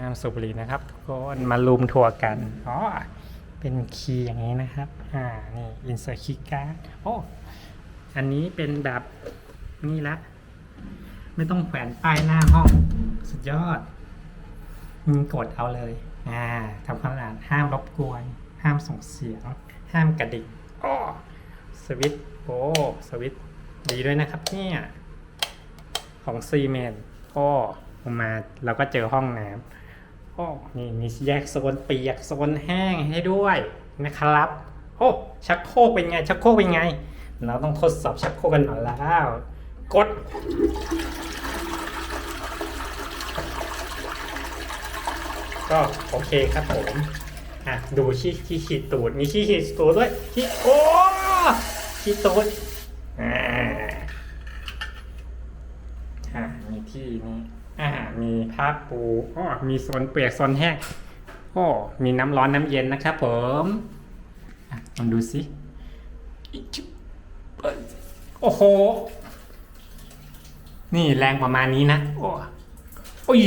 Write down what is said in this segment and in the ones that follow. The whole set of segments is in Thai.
ห้ามสูบบุหรี่นะครับทุกคนมาลุมทัวร์กันอ๋อเป็นคีย์อย่างนี้นะครับ อ่า นี่ insert key card โอ้ อันนี้เป็นแบบนี่ละ ไม่ต้องแขวนป้ายหน้าห้อง สุดยอดมีกดเอาเลย อ่าทำความสะอาดห้ามรบกวน ห้ามส่งเสียง ห้ามกระดิกอ้อสวิตช์โอ้สวิตช์ดีด้วยนะครับเนี่ย ของซีเมนก็ออมาเราก็เจอห้องน้ำ อ้นี่มีแยกโซนเปียกโซนแห้งให้ด้วยนะครับ โอ้ชักโครกเป็นไง ชักโครกเป็นไง เราต้องทดสอบชักโครกกันหน่อยแล้ว กด ก็โอเคครับผมอะดูขี้ขี้ขีดตูดมีขี้ขีดตูดด้วยขี้โอ้ขี้ตูดอ่าอ่ามีที่นี้ อ่ามีผ้าปูอ้อมีโซนเปียกโซนแห้งโอ้มีน้ำร้อนน้ำเย็นนะครับผมลองดูสิโอ้โห นี่แรงประมาณนี้นะ โอ้โอ้ย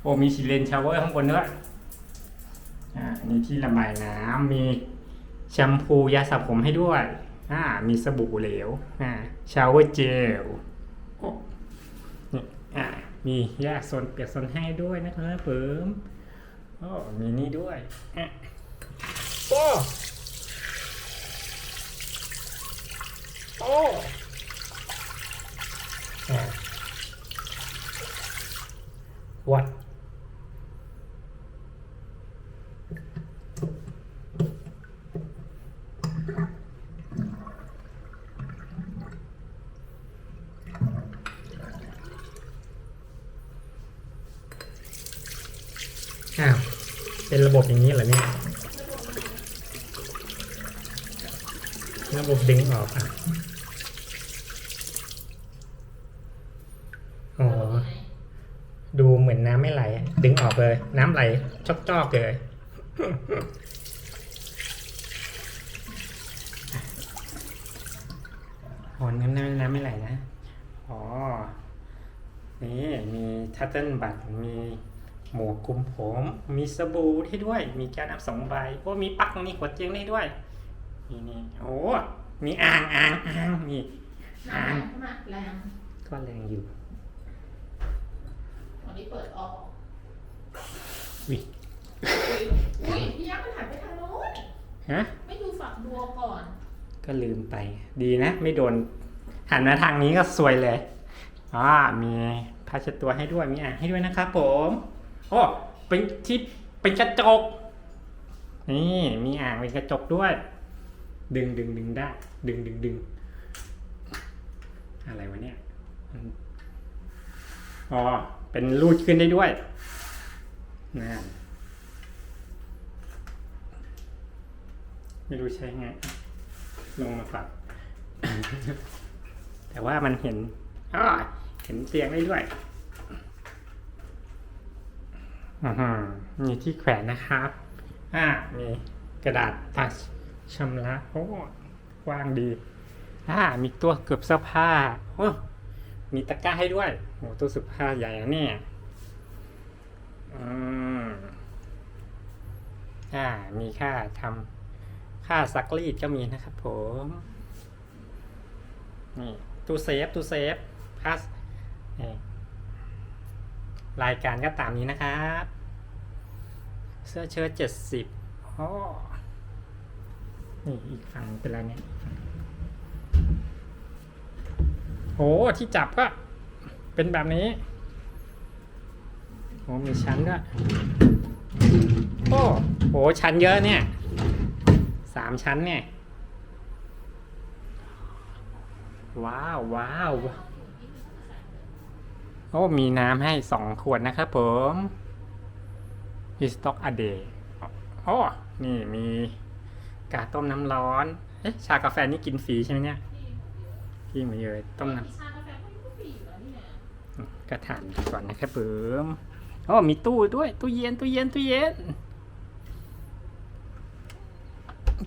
โอ้มีชิเลนชาวเวอร์ข้างบนด้วยอ่านี่ที่ระบายน้ำมีแชมพูยาสระผมให้ด้วย อ่า มีสบู่เหลว อ่า ชาวเวอร์เจล มีแยกโซนเปียกโซนให้ด้วยนะครับเปิมโอ้มีนี่ด้วยอะโอ้โอ้อ่าวัดอ้าว เป็นระ บบอย่างนี้เหรอเนี่ยระบบดึงออกอะอ๋อ ดูเหมือนน้ำไม่ไหล ดึงออกเลย น้ำไหลจอกๆเลยอ๋อน้ำน้ำน้ำไม่ไหลนะ อ๋อ นี่มีทัตเทิลบัตมี หมวกคลุมผม มีสบู่ให้ด้วย มีแก้วน้ำสองใบ โอ้ มีปลั๊กตรงนี้หัวเตียงได้ด้วย นี่นี่โอ้ มีอ่างอ่างอ่างนี่น้ำแรงมากแรงก็แรงอยู่วันนี้เปิดออกวิอุ้ยพี่ยักษ์มันหันไปทางโน้นฮะ ไม่ดูฝักบัวก่อน ก็ลืมไป ดีนะ ไม่โดน หันมาทางนี้ก็สวยเลย อ่า มีผ้าเช็ดตัวให้ด้วย มีอ่างให้ด้วยนะครับผมโอ้เป็นที่เป็นกระจก นี่มีอ่างเป็นกระจกด้วย ดึงดึงดึงได้ ดึงดึงดึงอะไรวะเนี่ยอ๋อเป็นรูดขึ้นได้ด้วยนะไม่รู้ใช้ไงลงมาปรับแต่ว่ามันเห็นอ้อเห็นเตียงได้ด้วยอือหือ มีที่แขวนนะครับ อ่า มีกระดาษทัชชำระโอ้กว้างดี อ่า มีตัวเกือบเสื้อผ้าโอ้มีตะกร้าให้ด้วยโอ้ตู้เสื้อผ้าใหญ่นะเนี่ยอืมอ่า มีค่าทำค่าซักรีดก็มีนะครับผมนี่ตู้เซฟตู้เซฟค่านี่รายการก็ตามนี้นะครับ เสื้อเชิ้ตเจ็ดสิบอ๋อนี่อีกฝั่งเป็นอะไรเนี่ยโอ้ที่จับก็เป็นแบบนี้โอ้มีชั้นด้วยโอ้โหชั้นเยอะเนี่ยสามชั้นเนี่ย ว้าวว้าวโอ้มีน้ำให้สองขวดนะครับผม มีสต็อกอเดย์โอ้นี่มีกาต้มน้ำร้อน เอ๊ะ ชากาแฟนี่กินฟรีใช่ไหมเนี่ยพี่มาเยอะต้มน้ชากาแฟก็ไม่ฟรีอยู่แล้วนี่นะำกระถานดูก่อนนะครับผมโอ้มีตู้ด้วย ตู้เย็น ตู้เย็น ตู้เย็น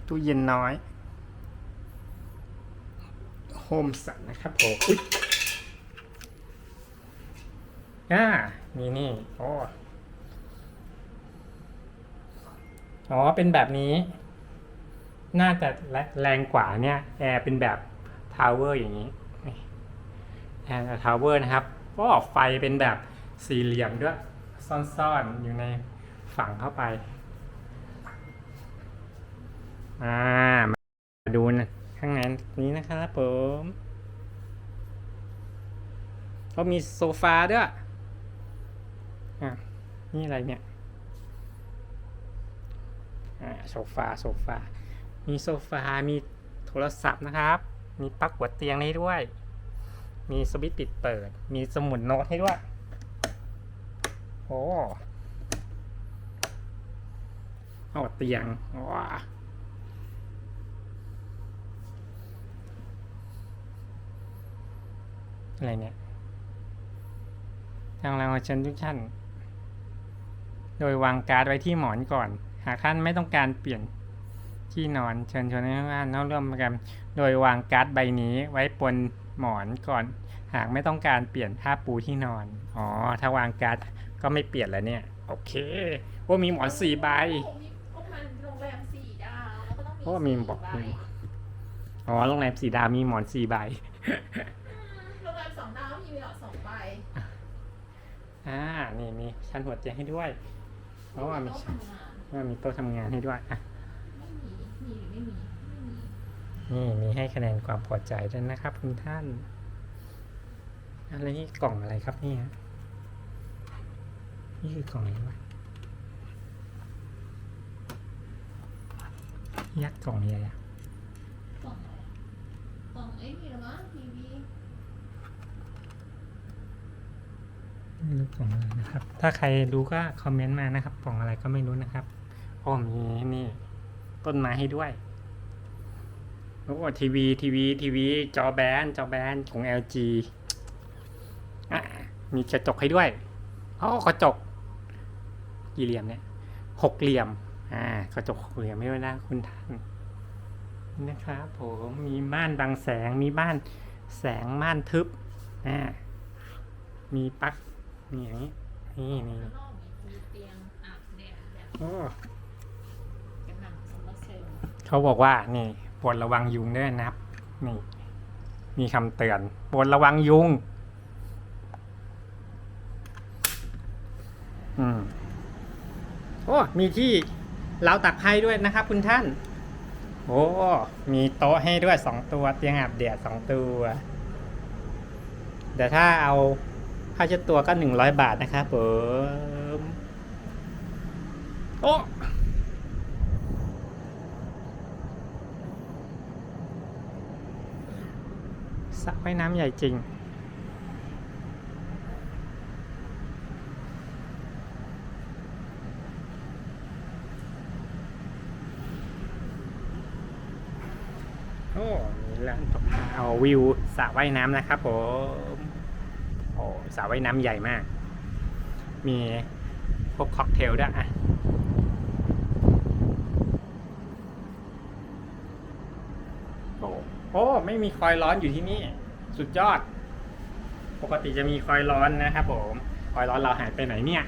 ตู้เย็นน้อยโฮมสันนะครับผมอุ๊ยอ่ามีนี่โอ้ อ๋อเป็นแบบนี้ น่าจะแรแรงกว่าเนี่ยแอร์เป็นแบบทาวเวอร์อย่างนี้แอร์ทาวเวอร์นะครับก็ออกไฟเป็นแบบสี่เหลี่ยมด้วย ซ่อนๆอยู่ในฝั่งเข้าไปอ่ามาดูนะข้างในนี้นะครับผมก็มีโซฟาด้วยอะนี่อะไรเนี่ย โซฟาโซฟา มีโซฟา มีโทรศัพท์นะครับ มีปลั๊กหัวเตียงให้ด้วย มีสวิตช์ปิดเปิด มีสมุดโน้ตให้ด้วย โอ้โอ้เตียงว้าอะไรเนี่ยทางเราเชิญทุกท่าน โดยวางการ์ดไว้ที่หมอนก่อน หากท่านไม่ต้องการเปลี่ยนที่นอนเชิญชวนให้ทุกท่านเข้าร่วมกันโดยวางการ์ดใบนี้ไว้บนหมอนก่อน หากไม่ต้องการเปลี่ยนผ้าปูที่นอนอ๋อถ้าวางการ์ดก็ไม่เปลี่ยนแล้วเนี่ย โอเคว่ามีหมอนสี่ใบก็มันโรงแรมสี่ดาวแล้วก็ต้องมีเพราะว่ามีสี่บอกใบมีอ๋อโรงแรมสีดาวมีหมอนสี่ใบอืมโรงแรมสองดาวมีเวลาสองใบอ่านี่มีชั้นหัวเตียงให้ด้วยเพราะว่ามีโต๊ะทำงาน ว่ามีโต๊ะทำงานให้ด้วยอะไม่มีมีหรือไม่มีไม่มีนี่มีให้คะแนนความพอใจด้วยนะครับ คุณท่าน อะไรนี่กล่องอะไรครับเนี่ยนี่คือกล่องอะไรวะยัดกล่องอะไรอะกล่องอะไรกล่องไอ้นี่เหรอมั้งทีวีไม่รู้กล่องอะไรนะครับ ถ้าใครรู้ก็คอมเมนต์มานะครับ กล่องอะไรก็ไม่รู้นะครับ โอ้มีนี่ ต้นไม้ให้ด้วยโอ้ทีวีทีวีทีวี จอแบนจอแบนของ LG อะมีกระจกให้ด้วยอ๋อกระจกกี่เหลี่ยมเนี่ยหกเหลี่ยม อ่ากระจกหกเหลี่ยมไม่ว่านะคุณท่านนี่นะครับผมมีม่านบังแสงมีม่านแสงม่านทึบอ่ามีปลั๊กมีอย่างนี้นี่นี่ข้างนอกมีเตียงอาบแดดแบบโอ้ กระหน่ำโซลาร์เซลล์ เขาบอกว่านี่โปรดระวังยุงด้วยนะครับ นี่ มีคำเตือนโปรดระวังยุง อืมโอ้มีที่เราตักไพ่ด้วยนะครับ คุณท่าน โอ้มีโต๊ะให้ด้วยสองตัวเตียงอาบแดดสองตัวแต่ถ้าเอาผ้าเช็ดตัวก็หนึ่งร้อยบาทนะครับผมโอ้ ระว่ายน้ำใหญ่จริง โอ้มีร้านตกปลาเอาวิวสระว่ายน้ำนะครับผมโอ้สระว่ายน้ำใหญ่มาก มีพวกค็อกเทลด้วยอะโอ้ไม่มีคอยร้อนอยู่ที่นี่ สุดยอด ปกติจะมีคอยร้อนนะครับผมคอยร้อนเราหายไปไหนเนี่ย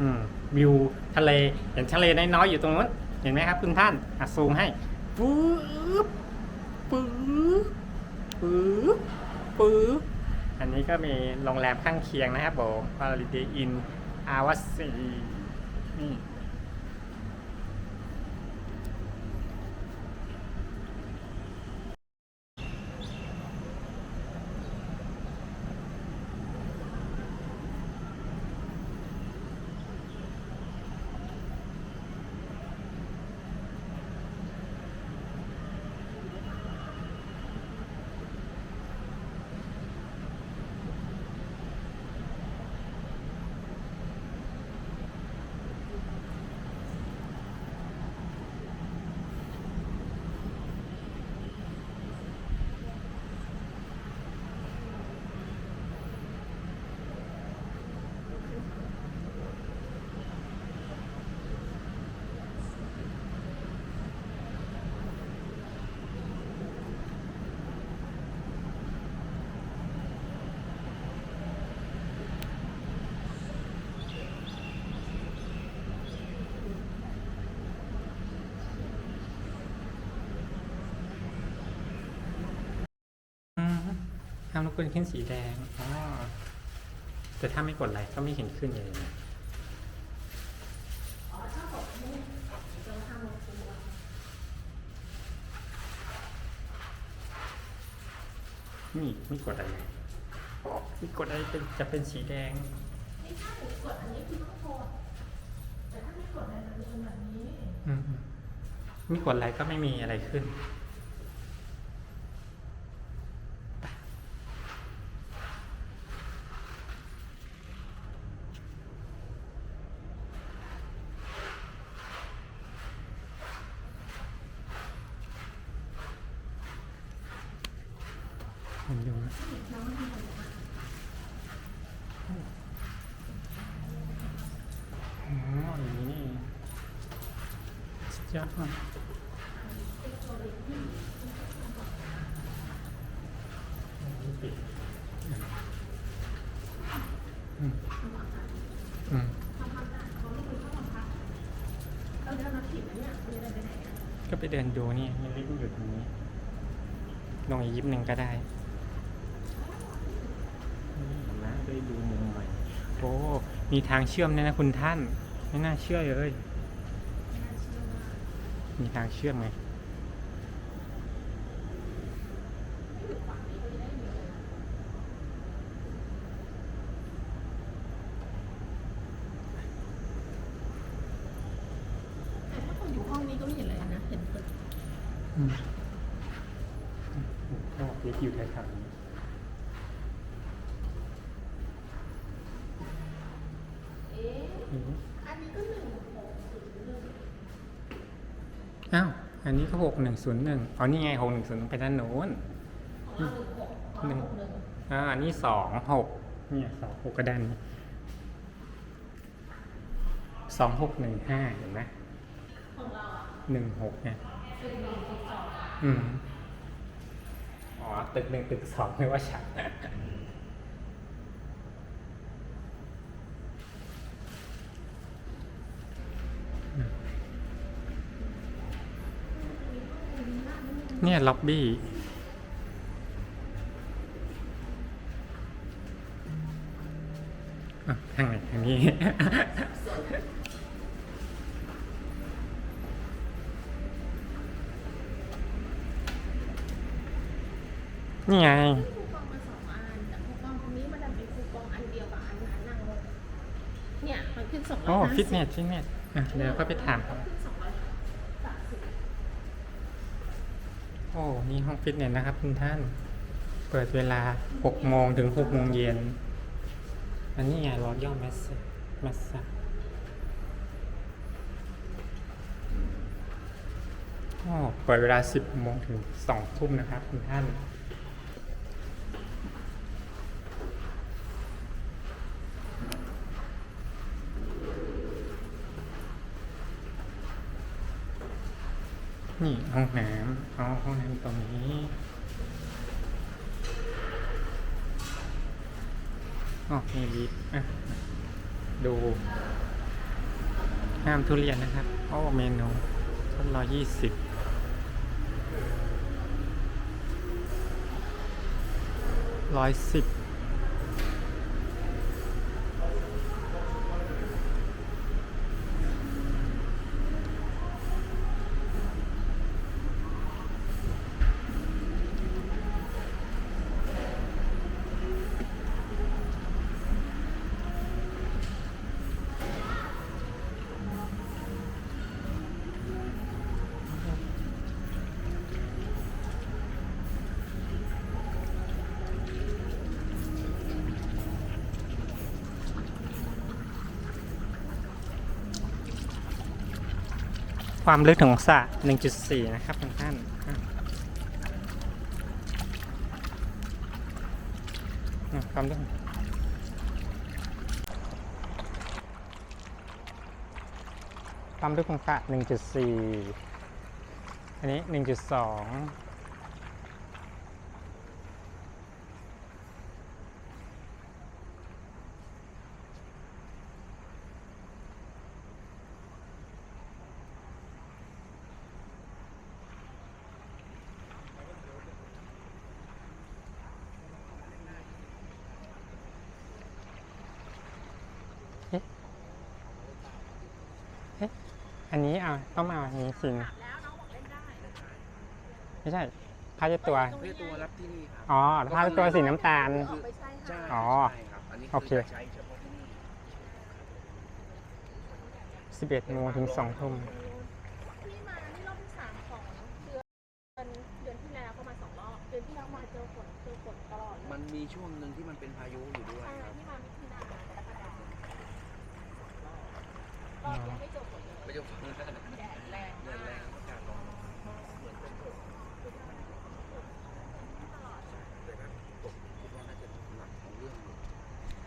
อืมวิวทะเลเห็นทะเลน้อยๆอยู่ตรงนู้นเห็นไหมครับคุณท่านอะซูมให้ปึ๊บปึ๊บปึ๊บปึ๊บอันนี้ก็มีโรงแรมข้างเคียงนะครับผมพาราลิเดอินอาวาสีนี่ามรบกวนขึ้นสีแดงอ๋อแต่ถ้าไม่กดไลค์ก็ไม่เห็นขึ้นเลยนะอ๋อถ้าบอกนี่จะทำลงตัวนี่ไม่กดอะไรไม่กดอะไรเป็นจะเป็นสีแดงนี่ถ้าหนูกดอันนี้คือต้องโทษแต่ถ้าไม่กดอะไรมันจะเป็นแบบนี้อืมไม่กดอะไรก็ไม่มีอะไรขึ้นมันอยู่อ๋ออย่างนี้นี่เองสุดยอดมาก ปิดอืมอืมเดินดนะเนี่ยเราจะเดินไปไหนอะก็ไปเดินดูนี่มีลิฟต์อยู่ตรงนี้ ลงอีกยิบหนึ่งก็ได้นี่เห็นได้ดูมุมใหม่โอ้มีทางเชื่อมด้วยนะคุณท่าน ไม่น่าเชื่อเลย มีทางเชื่อมไง แต่ถ้าคน อยู่ห้องนี้ก็ไม่เห็นอะไรนะ เห็นตึกอืมก็ลิฟต์อยู่แถวๆนี้เอ๊ะอืมอันนี้ก็หนึ่งหกศูนย์หนึ่งอ้าว อันนี้ก็หกหนึ่งศูนย์หนึ่งอ๋อนี่ไงหกหนึ่งศูนย์ไปด้านโน้น ของเราหนึ่งหกของเราหนึ่งอ่าอันนี้สองหกเนี่ยสองหกก็ด้านนี้สองหกหนึ่งห้าเห็นไหม ของเราอะหนึ่งหกเนี่ยตึกหนึ่งตึกสองอืมอ๋อ ตึกหนึ่งตึกสองไม่ว่าฉันเนี่ยล็อบบี้อะทางไหนทางนี้ นี่ไงคูปองมาสองอันแต่คูปองตรงนี้มันดันเป็นคูปองอันเดียวกับอันนั้นนั่งลงเนี่ยมันขึ้นสองร้อยโอ้ห้าฟิสิตบเนสฟิตเนสอะเดี๋ยวก็ไปถามเขาขึ้นสองร้อยสามสิบโอ้นี่ห้องฟิตเนสนะครับคุณท่าน เปิดเวลา6โมงถึง6โมงเย็น อันนี้ไงรอย่อแมสซแมสซโอ้เปิดเวลา 10โมงถึง2ทุ่มนะครับคุณท่าน นี่ห้องน้ำเอาห้องน้ำตรงนี้อ๋อมีลิฟต์อะดูห้ามทุเรียนนะครับโอ้เมนูทดร้อยยี่สิบร้อยสิบ ความลึกของสระ1.4 นะครับทุกท่านอะอะความลึกความลึกของสระ1.4 อันนี้ 1.2 อันนี้เอาต้องมาอันนี้สินถามแล้วน้องบอกเล่นได้ไม่ใช่ผ้าเช็ดตัว เพื่อตัวรับที่นี่ครับอ๋อผ้าเช็ดตัวสีน้ำตาลออกไปใช่ใช่ค่ะอ๋อใช่ครับอันนี้โอเคคือจะใช้เฉพาะที่นี่11โมงถึง2ทุ่มพี่มานี่รอบที่สามของเดือนเดือนที่แล้วก็มาสองรอบเดือนที่แล้วมาเจอฝนเจอฝนตลอดเลยมันมีช่วงหนึ่งที่มันเป็นพายุอยู่ด้วยใช่ครับที่มามิถุนากรกฎาคม ไม่จอฝนเลยไม่จะฟังแดดแรงมากกอากาศร้อนเหมือนเป็นตกแต่นะตกคิดว่าน่าจะองเรื่องอยู่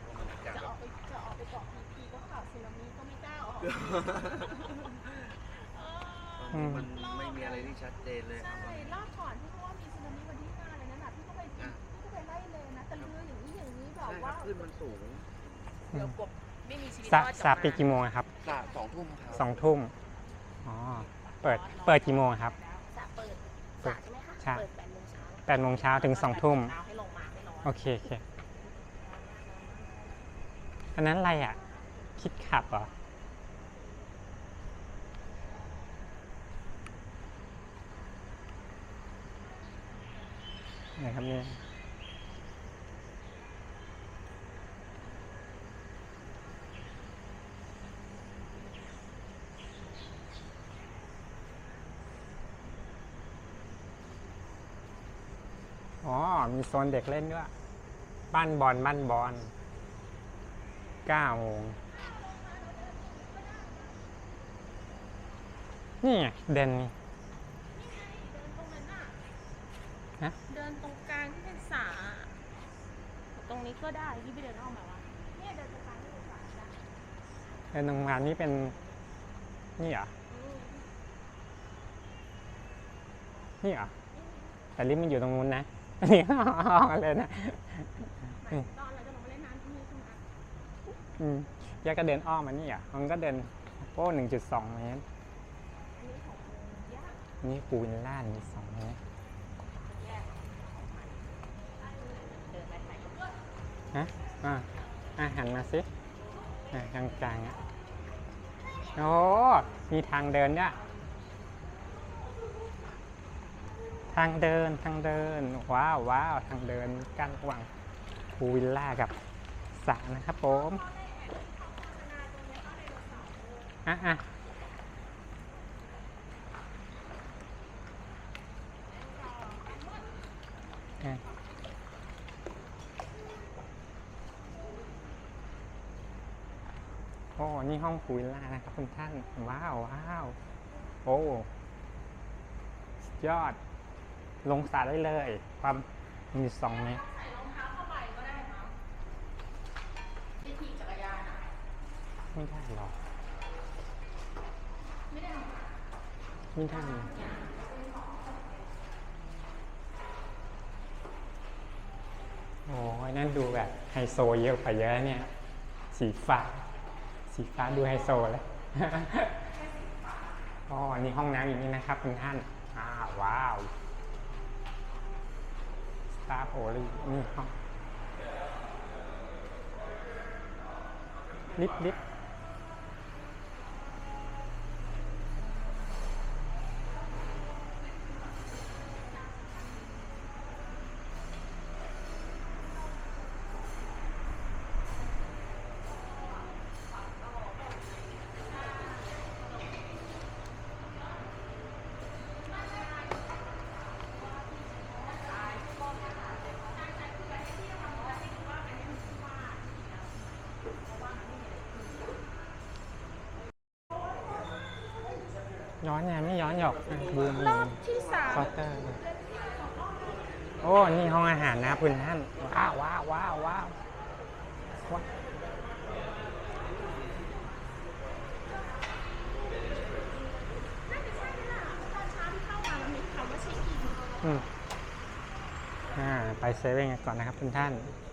เพราะมันอากาศจะแบออกไปจะออกไปเกาะพีพีก็ข่าวสึนามิก็ไม่กล้าออกตอนนี้มันไม่มีอะไรที่ชัดเจนเลยครับใช่รอบก่อนที่เขาว่ามีสึนามิวันที่ห้าเลยนั่นน่ะพี่ก็ไปพี่ก็ไปไล่เลยนะแต่เรืออย่างนี้อย่างนี้แบบใช่ครัว่าบขึ้นมันสูง เดี๋ยวกบ ไม่มีชีวิตสารอดสาปิดกี่โมงอะครับสาสองทุ่มครับสองทุ่มอ๋อเปิดเปิดกี่โมงครับ สระเปิดสระใช่ไหมคะใช่ เปิดแปดโมงเช้าแปดโมงเช้าถึงสองทุ่มเอาให้ลงมาไม่ร้อนโอเคโอเคอันนั้นอะไรอะ คิดขับเหรอไหนครับเนี่ย อ๋อ มีโซนเด็กเล่นด้วย บ้านบอลบ้านบอลเก้าโมงนี่ไงเด่นนี่เดินตรงนั้นน่ะฮะเดินตรงกลางที่เป็นสระตรงนี้ก็ได้พี่ไปเดินอ้อมแบบว่าเนี่ยเดินตรงกลางที่เป็นสระได้เดินตรงงานนี่เป็น นี่เหรออืมนี่เหรอ แต่ลิฟต์มันอยู่ตรงนู้นนะอั นนี้ห้องเลยนะหมายถึงตอนเราจะลงมาเล่นน้ำที่นี่ใช่ไหมอืมแยกก็เดินอ้อมมานี่เหรอะ มันก็เดินโป้หนึ่งจุดสองเมตรอันนี้ของยากนี่ปูวิลล่าหนึ่งจุดสองเมตรแยกของมันเดินไปไหนก็ฮะอ่าอะหันมาสิอะกลางกลางๆอะ โอ้ มีทางเดินด้วย ทางเดินทางเดิน ว้าวว้าวทางเดินกั้นระหว่างพูวิลล่ากับสระนะครับผมอะอะโอ้นี่ห้องพูลวิลล่านะครับคุณท่าน ว้าวว้าว โอ้ยอด ลงสระได้เลย ความมีสองเมตรใส่รองเท้าเข้าไปก็ได้มั้งที่ขี่จักรยานอะไม่ได้หรอกไม่ได้หรอกไม่ได้โอ้ยนั่นดูแบบไฮโซเยอะกว่าเยอะเนี่ย สีฟ้า สีฟ้าดูไฮโซเลยอ๋ออันนี้ห้องน้ำอย่างนี้นะครับคุณท่านอ้าวว้าวาร์โอลี่นี่ห้องลิฟต์ลิฟ ย้อนไงไม่ย้อนหยอกอะบูมรอบที่สามเคาน์เตอร์โอ้นี่ห้องอาหารนะคุณท่านว้าวว้าวว้าวว้าวว้าวน่าจะใช่ไหมล่ะตอนเช้าที่เข้ามามันมีคำว่าเช็คอินอืมอ่าไปเซเว่นกันก่อนนะครับคุณท่านเ